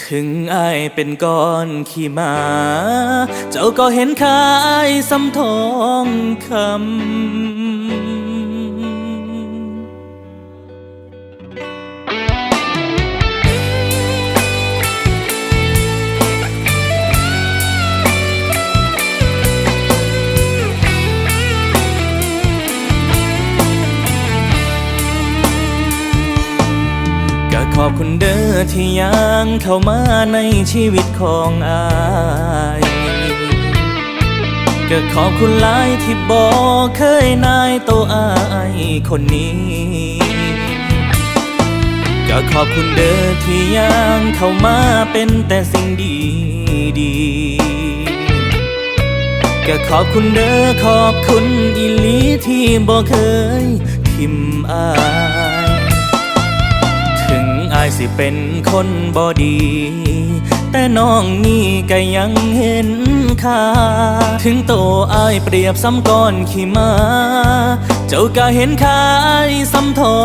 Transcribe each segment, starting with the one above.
ถึงอายเป็นก้อนขี้มา เจ้าก็เห็นค่าอายสำทองคำก็ขอบคุณเด้อ ที่ยังเข้ามาในชีวิตของอายก็ขอบคุณหลายที่บอกเคยนายตัวอายคนนี้ก็ขอบคุณเด้อที่ยังเข้ามาเป็นแต่สิ่งดีดีก็ขอบคุณเด้อขอบคุณอีลีที่บอกเคยทิมอายายสิเป็นคนบอดี แต่น้องนี่ก็ยังเห็นค่า ถึงโตอายเปรียบซ้ำก้อนขี้มา เจ้าก็เห็นค่าอายซ้ำทอ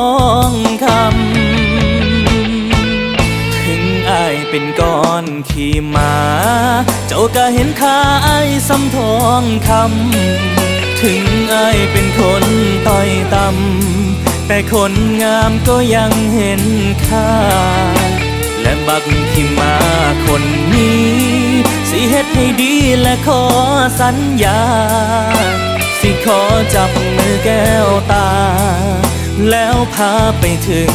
งคำ ถึงอายเป็นก้อนขี้มา เจ้าก็เห็นค่าอายซ้ำทองคำ ถึงอายเป็นคนต้อยต่ำ แต่คนงามก็ยังเห็นค่า และบักที่มาคนนี้ สิเฮ็ดให้ดีและขอสัญญา สิขอจับมือแก้วตา แล้วพาไปถึง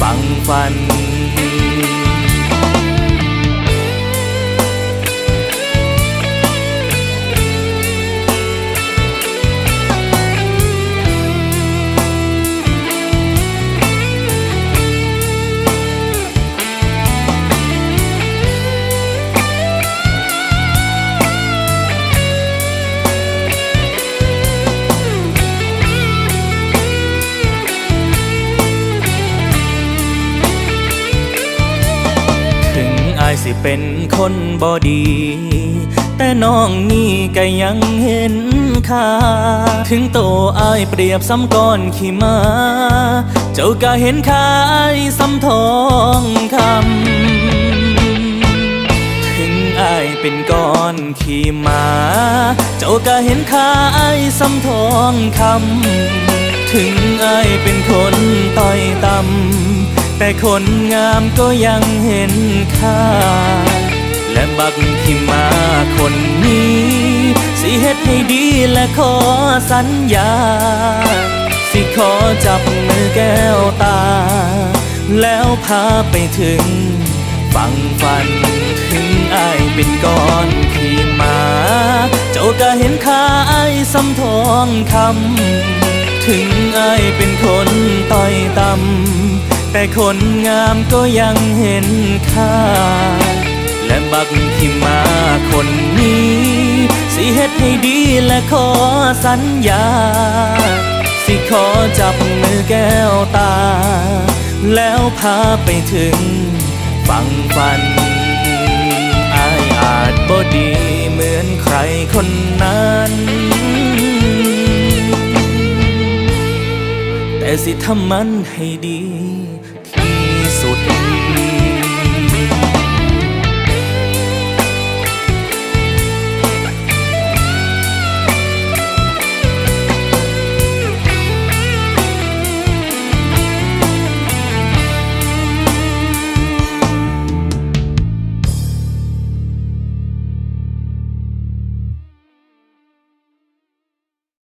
ฝั่งฝันายสิเป็นคนบอดี แต่น้องนี่ก็ยังเห็นค่า ถึงโตอายเปรียบซ้ำก้อนขี้มา เจ้าก็เห็นค่าอายซ้ำทองคำ ถึงอายเป็นก้อนขี้มา เจ้าก็เห็นค่าอายซ้ำทองคำ ถึงอายเป็นคนต้อยต่ำ แต่คนงามก็ยังเห็นค่า และบักที่มาคนนี้ สิเฮ็ดให้ดีและขอสัญญา สิขอจับมือแก้วตา แล้วพาไปถึงฝั่งฝันถึงอายเป็นก้อนขี้หมา เจ้าก็เห็นค่าอายซ้ำทองคำถึงอายเป็นคนต้อยต่ำ แต่คนงามก็ยังเห็นค่า และบักที่มาคนนี้ สิเฮ็ดให้ดีและขอสัญญา สิขอจับมือแก้วตา แล้วพาไปถึงฝั่งฝันอายอาจบ่ดีเหมือนใครคนนั้นแต่สิทำมันให้ดี ที่สุด